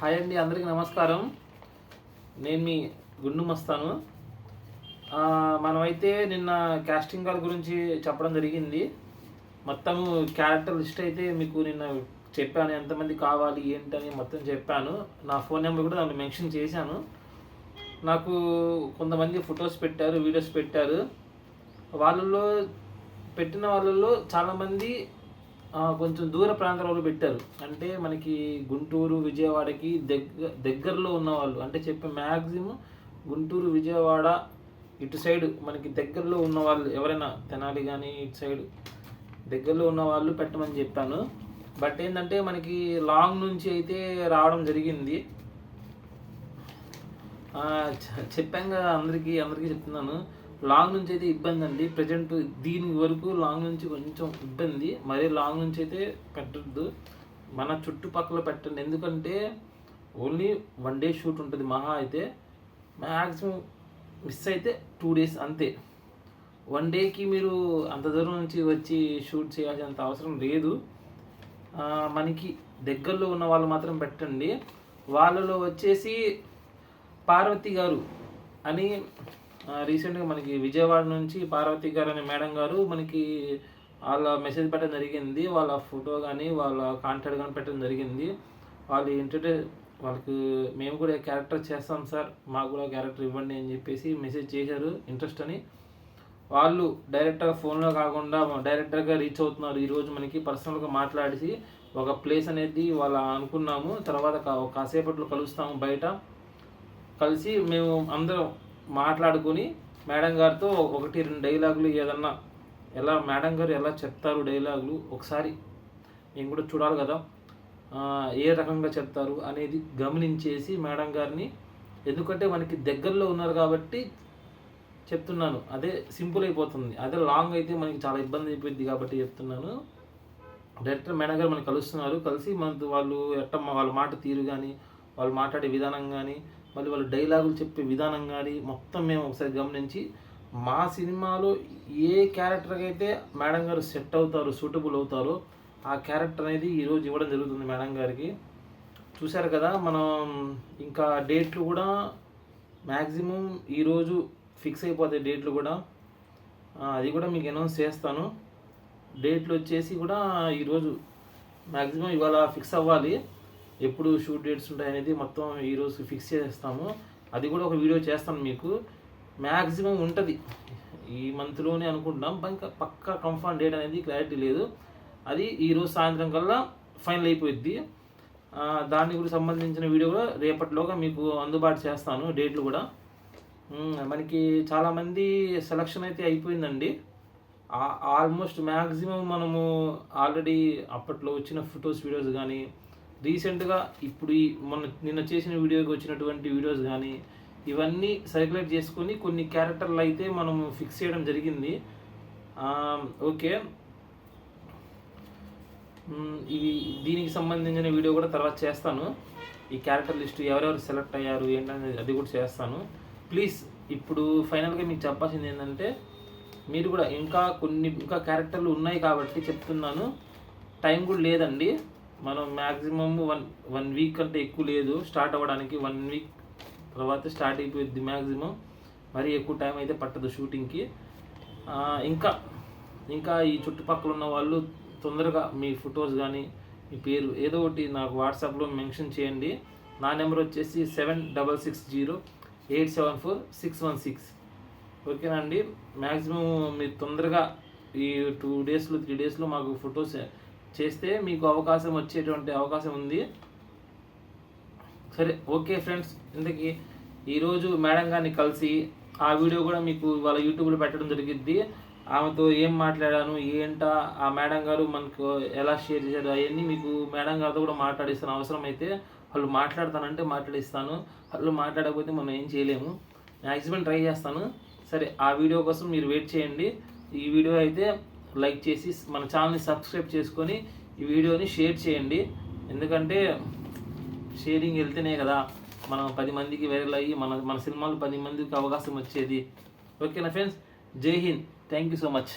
Hi అండి అందరికీ నమస్కారం. నేను మీ గుండు మస్తాను. మనమైతే నిన్న కాస్టింగ్ కాల్ గురించి చెప్పడం జరిగింది. మొత్తము క్యారెక్టర్ లిస్ట్ అయితే మీకు నిన్న చెప్పాను ఎంతమంది కావాలి ఏంటని మొత్తం చెప్పాను. నా ఫోన్ నెంబర్ కూడా దాన్ని మెన్షన్ చేశాను. నాకు కొంతమంది ఫొటోస్ పెట్టారు వీడియోస్ పెట్టారు. వాళ్ళలో పెట్టిన వాళ్ళలో చాలామంది కొంచెం దూర ప్రాంతాలలో పెట్టారు. అంటే మనకి గుంటూరు విజయవాడకి దగ్గర దగ్గరలో ఉన్న వాళ్ళు. అంటే చెప్పే మ్యాక్సిమం గుంటూరు విజయవాడ ఇటు సైడ్ మనకి దగ్గరలో ఉన్న వాళ్ళు ఎవరైనా తెనాలి కానీ ఇటు సైడ్ దగ్గరలో ఉన్న వాళ్ళు పెట్టమని చెప్పాను. బట్ ఏంటంటే మనకి లాంగ్ నుంచి అయితే రావడం జరిగింది. చెప్పాం కదా అందరికీ అందరికీ చెప్తున్నాను. లాంగ్ నుంచి అయితే ఇబ్బంది అండి. ప్రజెంట్ దీని వరకు లాంగ్ నుంచి కొంచెం ఇబ్బంది. మరీ లాంగ్ నుంచి అయితే పెట్టద్దు. మన చుట్టుపక్కల పెట్టండి. ఎందుకంటే ఓన్లీ వన్ డే షూట్ ఉంటుంది మహా అయితే. మ్యాక్సిమం మిస్ అయితే టూ డేస్ అంతే. వన్ డేకి మీరు అంత దూరం నుంచి వచ్చి షూట్ చేయాల్సినంత అవసరం లేదు. మనకి దగ్గరలో ఉన్న వాళ్ళు మాత్రం పెట్టండి. వాళ్ళలో వచ్చేసి పార్వతి గారు అని రీసెంట్గా మనకి విజయవాడ నుంచి పార్వతి గారు అనే మేడం గారు మనకి వాళ్ళ మెసేజ్ పెట్టడం జరిగింది. వాళ్ళ ఫోటో కానీ వాళ్ళ కాంటాక్ట్ కానీ పెట్టడం జరిగింది. వాళ్ళు ఏంటంటే వాళ్ళకి మేము కూడా క్యారెక్టర్ చేస్తాం సార్ మాకు కూడా క్యారెక్టర్ ఇవ్వండి అని చెప్పేసి మెసేజ్ చేశారు ఇంట్రెస్ట్ అని. వాళ్ళు డైరెక్ట్గా ఫోన్లో కాకుండా డైరెక్టర్గా రీచ్ అవుతున్నారు. ఈరోజు మనకి పర్సనల్గా మాట్లాడేసి ఒక ప్లేస్ అనేది వాళ్ళ అనుకున్నాము. తర్వాత కాసేపట్లో కలుస్తాము బయట. కలిసి మేము అందరం మాట్లాడుకొని మేడం గారితో ఒకటి రెండు డైలాగులు ఏదన్నా ఎలా మేడం గారు ఎలా చెప్తారు డైలాగులు ఒకసారి మేము కూడా చూడాలి కదా. ఏ రకంగా చెప్తారు అనేది గమనించేసి మేడం గారిని ఎందుకంటే మనకి దగ్గరలో ఉన్నారు కాబట్టి చెప్తున్నాను. అదే సింపుల్ అయిపోతుంది. అదే లాంగ్ అయితే మనకి చాలా ఇబ్బంది అయిపోయింది కాబట్టి చెప్తున్నాను. డైరెక్టర్ మేడం గారు మనకి కలుస్తున్నారు. కలిసి మన వాళ్ళు ఎట్ట వాళ్ళ మాట తీరు కానీ వాళ్ళు మాట్లాడే విధానం కానీ మళ్ళీ వాళ్ళు డైలాగులు చెప్పే విధానం కానీ మొత్తం మేము ఒకసారి గమనించి మా సినిమాలో ఏ క్యారెక్టర్కి అయితే మేడం గారు సెట్ అవుతారు సూటబుల్ అవుతారో ఆ క్యారెక్టర్ అనేది ఈరోజు ఇవ్వడం జరుగుతుంది మేడం గారికి. చూశారు కదా మనం ఇంకా డేట్లు కూడా మ్యాక్సిమం ఈరోజు ఫిక్స్ అయిపోతాయి డేట్లు కూడా. అది కూడా మీకు అనౌన్స్ చేస్తాను. డేట్లు వచ్చేసి కూడా ఈరోజు మ్యాక్సిమం ఇవాళ ఫిక్స్ అవ్వాలి. ఎప్పుడు షూట్ డేట్స్ ఉంటాయి అనేది మొత్తం ఈరోజు ఫిక్స్ చేస్తాము అది కూడా ఒక వీడియో చేస్తాను మీకు. మ్యాక్సిమం ఉంటుంది. ఈ మంత్లోనే అనుకుంటున్నాం ఇంకా పక్కా కన్ఫర్మ్ డేట్ అనేది క్లారిటీ లేదు. అది ఈరోజు సాయంత్రం కల్లా ఫైనల్ అయిపోయింది దాని గురించి సంబంధించిన వీడియో కూడా రేపటిలోగా మీకు అందుబాటు చేస్తాను డేట్లు కూడా. మనకి చాలామంది సెలక్షన్ అయితే అయిపోయిందండి. ఆల్మోస్ట్ మ్యాక్సిమం మనము ఆల్రెడీ అప్పట్లో వచ్చిన ఫొటోస్ వీడియోస్ కానీ రీసెంట్గా ఇప్పుడు ఈ మొన్న నిన్న చేసిన వీడియోకి వచ్చినటువంటి వీడియోస్ కానీ ఇవన్నీ సర్క్యులేట్ చేసుకొని కొన్ని క్యారెక్టర్లు అయితే మనము ఫిక్స్ చేయడం జరిగింది. ఓకే. మ్మ్, ఇవి దీనికి సంబంధించిన వీడియో కూడా తర్వాత చేస్తాను. ఈ క్యారెక్టర్ లిస్ట్ ఎవరెవరు సెలెక్ట్ అయ్యారు ఏంటనేది అది కూడా చేస్తాను. ప్లీజ్ ఇప్పుడు ఫైనల్గా మీకు చెప్పాల్సింది ఏంటంటే మీరు కూడా ఇంకా కొన్ని ఇంకా క్యారెక్టర్లు ఉన్నాయి కాబట్టి చెప్తున్నాను. టైం కూడా లేదండి. మనం మ్యాక్సిమమ్ వన్ వన్ వీక్ అంటే ఎక్కువ లేదు. స్టార్ట్ అవ్వడానికి వన్ వీక్ తర్వాత స్టార్ట్ అయిపోయింది మ్యాక్సిమం మరీ ఎక్కువ టైం అయితే పట్టదు షూటింగ్కి ఇంకా ఇంకా ఈ చుట్టుపక్కల ఉన్న వాళ్ళు తొందరగా మీ ఫొటోస్ కానీ మీ పేరు ఏదో ఒకటి నాకు వాట్సాప్లో మెన్షన్ చేయండి. నా నెంబర్ వచ్చేసి seven double six zero eight seven four six one six ఓకేనా అండి? మ్యాక్సిమం మీరు తొందరగా ఈ టూ డేస్లో త్రీ డేస్లో మాకు ఫొటోస్ చేస్తే మీకు అవకాశం వచ్చేటువంటి అవకాశం ఉంది. సరే ఓకే ఫ్రెండ్స్. ఇంతకీ ఈరోజు మేడం గారిని కలిసి ఆ వీడియో కూడా మీకు వాళ్ళ యూట్యూబ్లో పెట్టడం జరిగిద్ది. ఆమెతో ఏం మాట్లాడాను ఏంటా ఆ మేడం గారు మనకు ఎలా షేర్ చేశారు అవన్నీ మీకు మేడం గారితో కూడా మాట్లాడిస్తాను అవసరం అయితే వాళ్ళు మాట్లాడతానంటే మాట్లాడిస్తాను. వాళ్ళు మాట్లాడకపోతే మనం ఏం చేయలేము. మ్యాక్సిమం ట్రై చేస్తాను. సరే ఆ వీడియో కోసం మీరు వెయిట్ చేయండి. ఈ వీడియో అయితే లైక్ చేసి మన ఛానల్ని సబ్స్క్రైబ్ చేసుకొని ఈ వీడియోని షేర్ చేయండి. ఎందుకంటే షేరింగ్ వెళ్తేనే కదా మనం పది మందికి వైరల్ అయ్యి మన మన సినిమాలు పది మందికి అవకాశం వచ్చేది. ఓకేనా ఫ్రెండ్స్? జై Hind. Thank you so much.